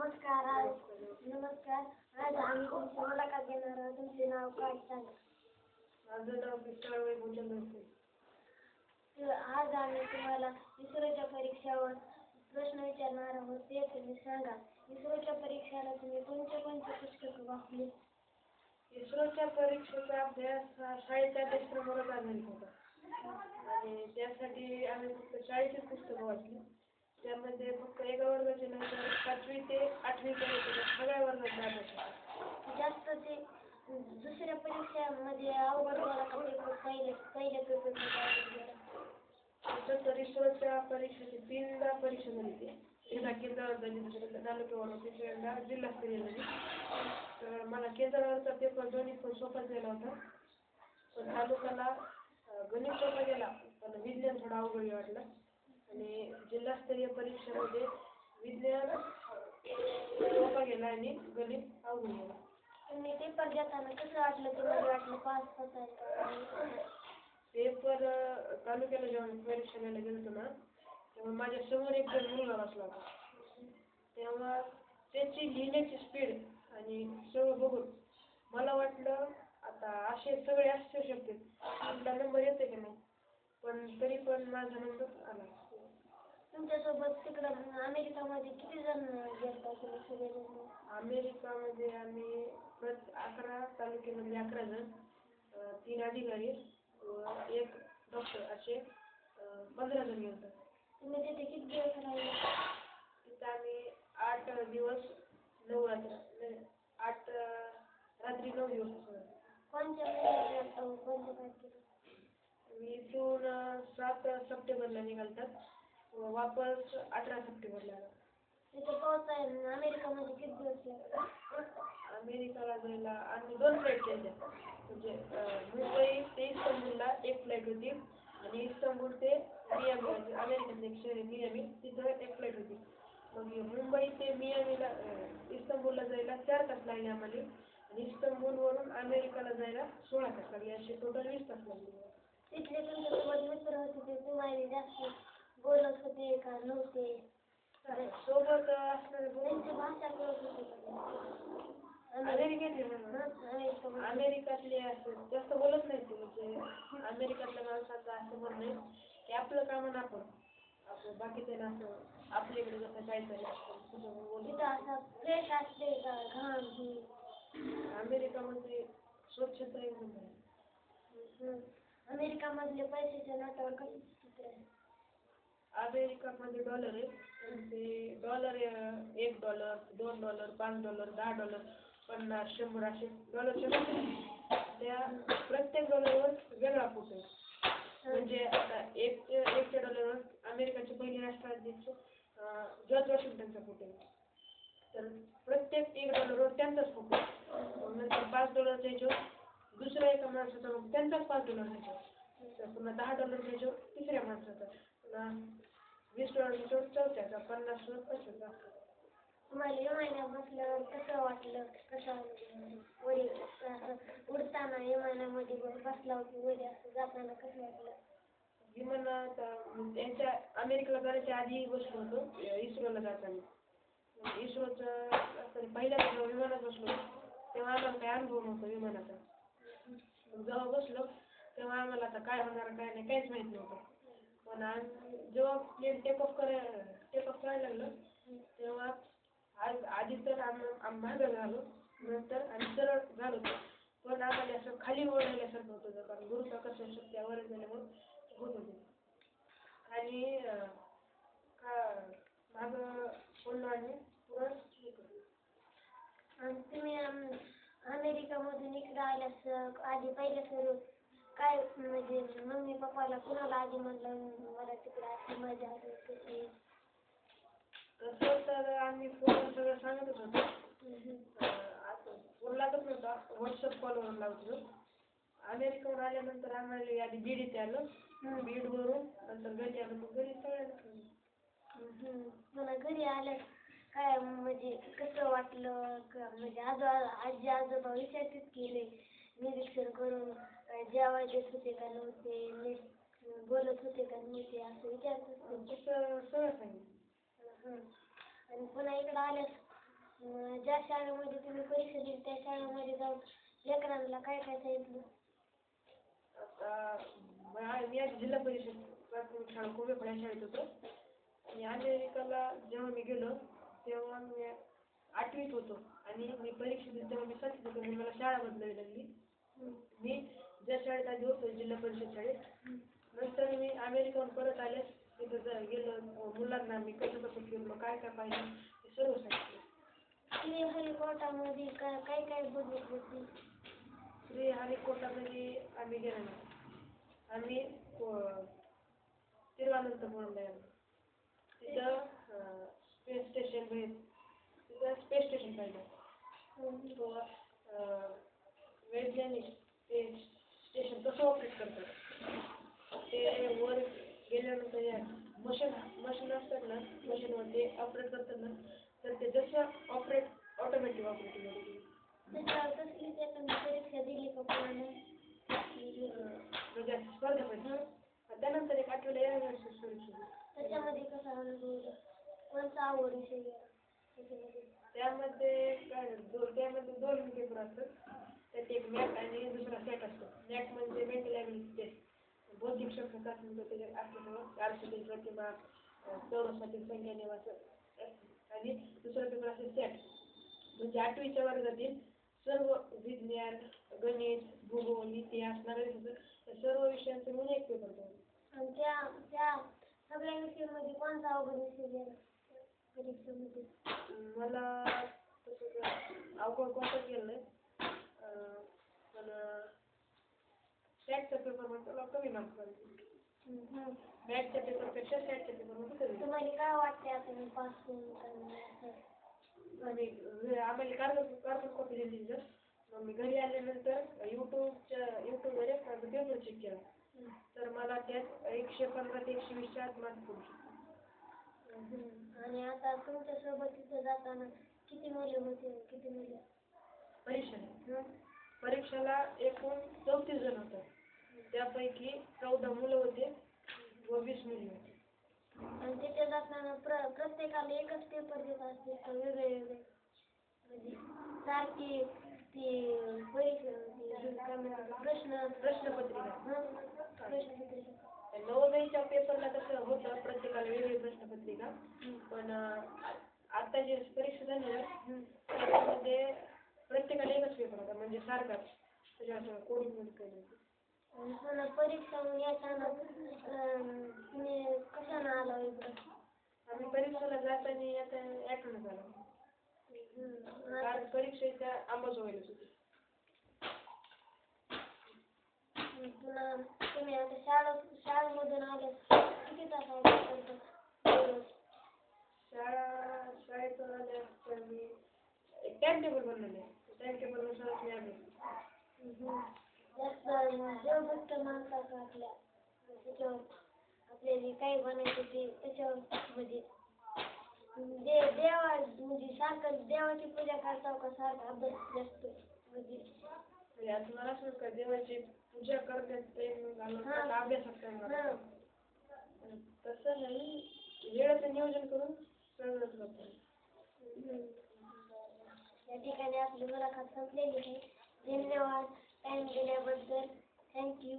नमस्कार आज नमस्कार. आज आम्ही तुमची मुलाखत घेणार आहोत. तुमचे नाव काय सांगा? माझं नाव नसते आज आम्ही तुम्हाला इस्रोच्या परीक्षावर प्रश्न विचारणार आहोत. ते तुम्ही सांगा. इस्रोच्या परीक्षेला तुम्ही कोणते कोणते पुस्तकं वाचली इस्रोच्या परीक्षेचा अभ्यास शाळेच्या अभ्यासक्रमावरच आधारित होता. आणि त्यासाठी आम्ही फक्त शाळेचीच पुस्तकं वाचली. त्यामध्ये फक्त एका वर्गाचे नाही तर पाचवी ते आठवी पर्यंत सगळ्या वर्गाचा अभ्यास होता. जास्त ते दुसऱ्या परीक्षामध्ये अवघड गेला का पेपर पहिले पहिल्या पेपरमध्ये अवघड गेला तसं तर इस्रोच्या परीक्षेची तीनदा परीक्षा झाली ती एकदा केंद्रावर झाली दुसऱ्यांदा तालुक्यावर तिसऱ्यांदा जिल्हास्तरीय झाली. तर मला केंद्रावरचा पेपर दोन्ही पण सोपाच गेला होता. पण तालुक्याला गणित सोपा गेला. पण विज्ञान थोडं अवघड वाटलं. आणि जिल्हास्तरीय परीक्षेमध्ये विज्ञान सोपा गेला आणि गणित अवघड गेला. तुम्ही पेपर देताना कसं वाटलं तुम्हाला वाटलं पास होता पेपर तालुक्याला जेव्हा मी परीक्षा द्यायला गेलो होतो ना तेव्हा माझ्यासमोर एक जण मुलगा बसला होता. तेव्हा त्याची लिहिण्याची स्पीड आणि सगळं बघून मला वाटलं आता असे सगळे असू शकते आपला नंबर येते की नाही? पण तरी पण माझा नंबर आला. तुमच्यासोबत तिकडं अमेरिकामध्ये किती जण गेलता तुम्ही सगळेजण अमेरिकामध्ये आम्ही प्रत अकरा तालुक्यामध्ये अकरा जण. अं, तीन अधिकारी व एक डॉक्टर असे पंधरा जण गेलो तुम्ही तिथे किती दिवस राहिले? तिथं आम्ही आठ दिवस नऊ रात्र नाही, आठ अं, रात्री नऊ दिवस. कोणत्या महिन्यात गेलता? व कोणत्या तारखेला? मी इथून अं, सात सप्टेंबरला निघालतात वापस अठरा सप्टेंबरला. तिथे पोहोचायला अमेरिकामध्ये किती दिवस अमेरिकाला जायला आम्ही दोन फ्लाईट केल्या म्हणजे मुंबई ते इस्तंबूलला एक फ्लाईट होती आणि इस्तंबूल ते मियामी म्हणजे अमेरिकेतलं एक शहर आहे मियामी तिथं एक फ्लाईट होती. मग मुंबई ते मियामीला इस्तंबूलला जायला चार तास लागले आम्हाला. आणि इस्तंबूलवरून अमेरिकाला जायला सोळा तास लागले. असे टोटल वीस तास लागले. तिथले तुमच्यासोबत मित्र होते. ते तुम्हाला जास्त बोलत होते का नव्हते. सोबत त्यांची भाषा कळत होती. का अमेरिकेतले. असं जास्त बोलत नाही ते म्हणजे अमेरिकातल्या माणसाचं असं म्हणणं आहे की आपलं काम आणि आपण आपलं बाकीचं असं आपल्याकडे जसं काहीतरी तिथं असं फ्रेश असते का? घाण ही अमेरिकामध्ये स्वच्छता आहे. अमेरिकामधले पैशाच्या नोटावर कशी चित्र आहे अमेरिकामध्ये डॉलर आहे. आणि ते डॉलर एक डॉलर दोन डॉलर पाच डॉलर दहा डॉलर पन्नास शंभर असे डॉलरचे आहेत. त्या प्रत्येक डॉलरवर वेगळा फोटो आहे. म्हणजे आता एक एकच्या डॉलरवर अमेरिकाचे पहिले राष्ट्राध्यक्ष जॉर्ज वॉशिंग्टनचा फोटो आहे. तर प्रत्येक एक डॉलरवर त्यांचाच फोटो नंतर पाच दुसऱ्या एका माणसाचा मग त्यांचाच पाच डॉलर तर पुन्हा दहा डॉलरच्या ह्याच्यावर तिसऱ्या माणसाचा. पुन्हा वीस डॉलरच्या ह्याच्यावर चौथ्याचा पन्नासवर पंचवीस असं. तुम्हाला विमानात बसल्यावर कसं वाटलं? कसं वरी असं उडताना विमानामध्ये होती वरी असं जाताना कसं वाटलं? विमानात अं, त्यांच्या अमेरिकेला जाण्याच्या आधी बसलो होतो इस्रोला जाताना. इस्रोचं जेव्हा विमानात बसलो. तेव्हा आम्हाला काही अनुभव नव्हता विमानाचा. जेव्हा बसलो तेव्हा आम्हाला आता काय होणार काय नाही काहीच माहीत नव्हतं. पण आज जेव्हा प्लेन टेक ऑफ करायला टेक ऑफ करायला लागलं तेव्हा आज आधी तर आम्ही आम्ही मागं झालो नंतर आम्ही सरळ झालो होतो. पण आम्हाला असं खाली ओढल्यासारखं होत होतं कारण गुरुत्वाकर्षण शक्ती वर झाल्यामुळं होत होते. आणि का मागं पडलो आणि पुढं आणि तुम्ही अमेरिकामधून इकडे आल्यास आधी पहिले सुरू. काय म्हणजे मम्मी पप्पाला कुणाला आधी म्हणलं मला तिकडे अशी मजा आली तशी तसं तर आम्ही फोनवर सगळं सांगतच होतो. असं फोन लागत नव्हता. व्हॉट्सअप कॉलवर लावत अमेरिकेवर आल्यानंतर आम्हाला आधी बीड इथे आलो. बीडवरून नंतर घरी आलो. मग घरी सगळ्यांना. पुन्हा घरी आल्यास काय म्हणजे कसं वाटलं? का म्हणजे आजो आजी आजोबा विचारतात केले निरीक्षण करून अं, जेवायला देत होते का नव्हते नीट बोलत होते का नव्हते असं विचारतात तसं सगळं सांगितलं. हं. आणि पुन्हा इकडं आल्यास अं, ज्या शाळेमध्ये तुम्ही परीक्षा दिली त्या शाळेमध्ये जाऊन लेकरांना काय काय सांगितलं? आता मी आज जिल्हा परिषद प्राथमिक शाळा कोबेपड या शाळेत होतो. आणि अमेरिकाला जेव्हा मी गेलो तेव्हा मी आठवीत होतो. आणि मी परीक्षा दिली तेव्हा मी सातवीत होतो मला शाळा बदलावी लागली. हं. मी ज्या शाळेत आधी होतो जिल्हा परिषद शाळेत नंतर मी अमेरिकाहून परत आले. तिथं जा- गेलो मुलांना मी कसं कसं फिरलो काय काय पाहिलं ते सर्व सांगितलं. श्री हरिकोटामध्ये काय काय काय बघितलं तुम्ही? श्री हरिकोटामध्ये आम्ही गेलो. ना आम्ही अं, तिरुवनंतपुरमला गेलो. तिथं स्पेस स्टेशन भेट स्पेस स्टेशन तो अं, वैज्ञानिक ते स्टेशन कसं ऑपरेट करतात? ते वर गेल्यानंतर या मशीन मशीन असतात ना मशीनवर ते ऑपरेट करतात ना तर ते जसं ऑपरेट ऑटोमॅटिक ऑपरेटिंग परीक्षा दिली का म्हणजे स्पर्धा परीक्षा त्यानंतर एक या त्याच्यामध्ये कसा अनुभव होता? कोणता आवड विषय गेला त्याच्यामध्ये त्यामध्ये काय दोन त्यामध्ये दोन पेपर असतात. त्यात एक मॅथ आणि दुसरा सेट असतो. मॅथ म्हणजे मेंटल ॲबिलिटी टेस्ट बौद्धिक शक्ती चाचणी त्याच्यात असल्यामुळं आर्थिक प्रतिभा चौरसातील संख्या निवास आणि दुसरा पेपर असेल सेट म्हणजे आठवीच्या वर्गातील सर्व विज्ञान गणित भूगोल इतिहास नागरिक सर्व विषयांचे म्हणून एक पेपर आणि त्या त्या सगळ्या विषयामध्ये कोणता अवघड विषय परीक्षेमध्ये मला तसं अवघड कोणताच गेलं नाही. पण सॅटचा पेपर म्हणजे मला कमी मार्क्स पडले. मॅथच्या पेपरपेक्षा सॅटच्या पेपरमध्ये कमी. तुम्हाला काय वाटते आता मी पास होऊन करणार? आणि घरी आम्हाला कार्बन कार्बन कॉपी दिली तिथं मग मी घरी आल्यानंतर यूट्यूबच्या यूट्यूबवर एक पेपर चेक केला. तर मला त्यात एकशे पंधरा ते एकशे वीसच्या आत मार्क पडू शकतो आणि आता तुमच्यासोबत तिथे जाताना किती मुले होते किती मुले? परीक्षा. परीक्षेला एकूण चौतीस जण होतात त्यापैकी चौदा मुलं होते व वीस मुली होते. आणि तिथे जाताना प्र प्रत्येकाला एकच पेपर देत असतील का वेगळे वेगळे? म्हणजे सारखी ती परीक्षा प्रश्न. प्रश्नपत्रिका. प्रश्नपत्रिका. नवोदयच्या पेपरला कसं होतं प्रत्येकाला वेगळी प्रश्नपत्रिका. पण आता जे परीक्षा झाली ना त्याच्यामध्ये प्रत्येकाला एकच पेपर होता म्हणजे सारखाच कोडिंगमध्ये काही नव्हतं. आणि पुन्हा परीक्षा म्हणून येताना अं, तुम्ही कशानं आला इकडं? आम्ही परीक्षेला जाताना आता ॲटोनच आलो हं. कारण परीक्षेच्या अंबाजोगाईलाच होती तास अभ्यास करता दररोज? शाळा शाळेतून आल्यानंतर मी एक टाइम टेबल बनवले टाइम टेबलनुसारच मी आलो जास्त देवभक्त माणसाचं आपल्या त्याच्यावर आपल्याला काही बनायचं ते त्याच्यावर म्हणजे दे देवा म्हणजे सारखं देवाची पूजा करता का सारखं अभ्यास जास्त म्हणजे देवाची पूजा अभ्यासात घालवतो तसं नाही वेळेचं नियोजन करून सगळंच. या ठिकाणी आपली मुलाखत संपलेली आहे. धन्यवाद. टाइम दिल्याबद्दल. थँक्यू